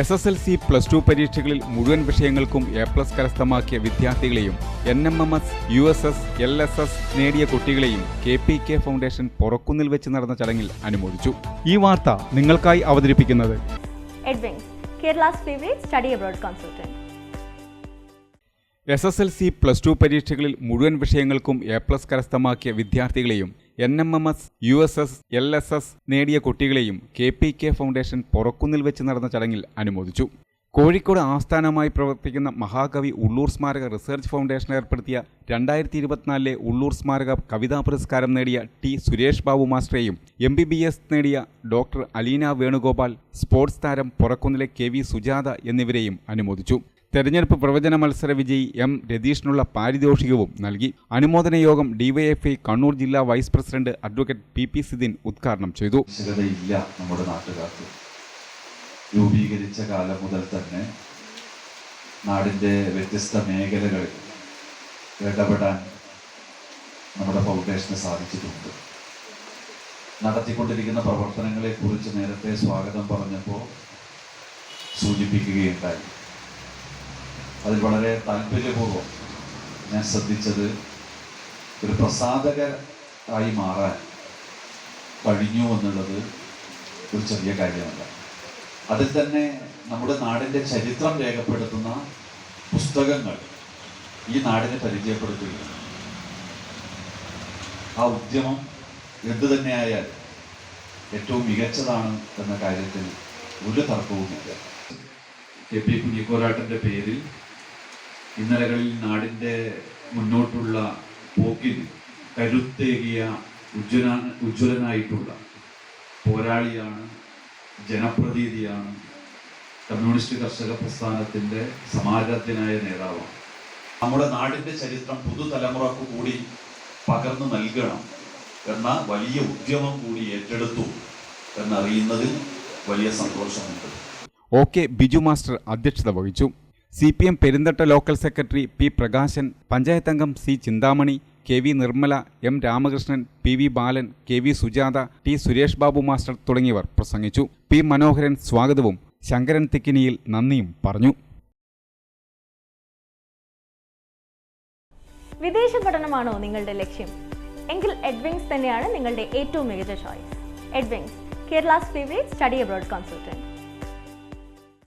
S S L C plus two പരീക്ഷകളിൽ മുഴുവൻ വിഷയങ്ങൾക്കും എ പ്ലസ് കരസ്ഥമാക്കിയ വിദ്യാർത്ഥികളെയും N M M S U S S L S S നേടിയ കുട്ടികളെയും കെ പി കെ ഫൗണ്ടേഷൻ പുറക്കുന്നിൽ വെച്ച് നടന്ന ചടങ്ങിൽ അനുമോദിച്ചു ഈ വാർത്ത നിങ്ങൾക്കായി അവതരിപ്പിക്കുന്നത്. S S L C plus two പരീക്ഷകളിൽ മുഴുവൻ വിഷയങ്ങൾക്കും എ പ്ലസ് കരസ്ഥമാക്കിയ വിദ്യാർത്ഥികളെയും N M M S U S S L S S നേടിയ കുട്ടികളെയും കെ പി കെ ഫൗണ്ടേഷൻ പുറക്കുന്നിൽ വെച്ച് നടന്ന ചടങ്ങിൽ അനുമോദിച്ചു. കോഴിക്കോട് ആസ്ഥാനമായി പ്രവർത്തിക്കുന്ന മഹാകവി ഉള്ളൂർ സ്മാരക റിസർച്ച് ഫൗണ്ടേഷൻ ഏർപ്പെടുത്തിയ രണ്ടായിരത്തി ഇരുപത്തിനാലിലെ ഉള്ളൂർ സ്മാരക കവിതാ പുരസ്കാരം നേടിയ ടി സുരേഷ് ബാബു മാസ്റ്ററേയും എം ബി ബി എസ് നേടിയ ഡോക്ടർ അലീന വേണുഗോപാൽ സ്പോർട്സ് താരം പുറക്കുന്നിലെ കെ വി സുജാത എന്നിവരെയും അനുമോദിച്ചു. തെരഞ്ഞെടുപ്പ് പ്രവചന മത്സര വിജയി എം രതീഷിനുള്ള പാരിതോഷികവും നൽകി. അനുമോദന യോഗം ഡിവൈഎഫ്ഐ കണ്ണൂർ ജില്ലാ vice president advocate P P Sidin ഉദ്ഘാടനം ചെയ്തു. നമ്മുടെ നാട്ടുകാർക്ക്. രൂപീകരിച്ച കാലം മുതൽ തന്നെ നാടിന്റെ വ്യത്യസ്ത മേഖലകളിൽ ഇടപെടാൻ നമ്മുടെ ഫൗണ്ടേഷന് സാധിച്ചിട്ടുണ്ട്. നടത്തിക്കൊണ്ടിരിക്കുന്ന പ്രവർത്തനങ്ങളെക്കുറിച്ച് നേരത്തെ സ്വാഗതം പറഞ്ഞപ്പോൾ സൂചിപ്പിക്കുകയുണ്ടായി. അതിൽ വളരെ താല്പര്യപൂർവം ഞാൻ ശ്രദ്ധിച്ചത് ഒരു പ്രസാദകരായി മാറാൻ കഴിഞ്ഞു എന്നുള്ളത് ഒരു ചെറിയ കാര്യമല്ല. അതിൽ തന്നെ നമ്മുടെ നാടിന്റെ ചരിത്രം രേഖപ്പെടുത്തുന്ന പുസ്തകങ്ങൾ ഈ നാടിനെ പരിചയപ്പെടുത്തുകയാണ്. ആ ഉദ്യമം എന്തു തന്നെയായാൽ ഏറ്റവും മികച്ചതാണ് എന്ന കാര്യത്തിൽ ഒരു തർക്കവുമില്ല. കെ പി കുഞ്ഞിക്കോരാട്ടന്റെ പേരിൽ ഇന്നലകളിൽ നാടിന്റെ മുന്നോട്ടുള്ള പോക്കിൽ കരുത്തേകിയ ഉജ്ജ്വല ഉജ്ജ്വലനായിട്ടുള്ള പോരാളിയാണ് ജനപ്രതീതിയാണ് കമ്മ്യൂണിസ്റ്റ് കർഷക പ്രസ്ഥാനത്തിന്റെ സമാജത്തിനായ നേതാവാണ് നമ്മുടെ നാടിന്റെ ചരിത്രം പുതുതലമുറക്ക് കൂടി പകർന്നു നൽകണം എന്ന വലിയ ഉദ്യമം കൂടി ഏറ്റെടുത്തു എന്നറിയുന്നതിൽ വലിയ സന്തോഷമുണ്ട്. ഓക്കെ ബിജു മാസ്റ്റർ അധ്യക്ഷത വഹിച്ചു. C P M Perinthatta local secretary P Prakashan panchayat അംഗം C Chinthamani K V Nirmala M Ramakrishnan P V Balan K V Sujatha T Suresh Babu master തുടങ്ങിയവർ പ്രസംഗിച്ചു. പി മനോഹരൻ സ്വാഗതവും ശങ്കരൻ തിക്കിനിയിൽ നന്ദിയും പറഞ്ഞു. വിദേശ പഠനമാണോ നിങ്ങളുടെ ലക്ഷ്യം? എങ്കിൽ എഡ്വിങ്സ് തന്നെയാണ് നിങ്ങളുടെ ഏറ്റവും മികച്ച choice Edwings Kerala's favourite study abroad consultant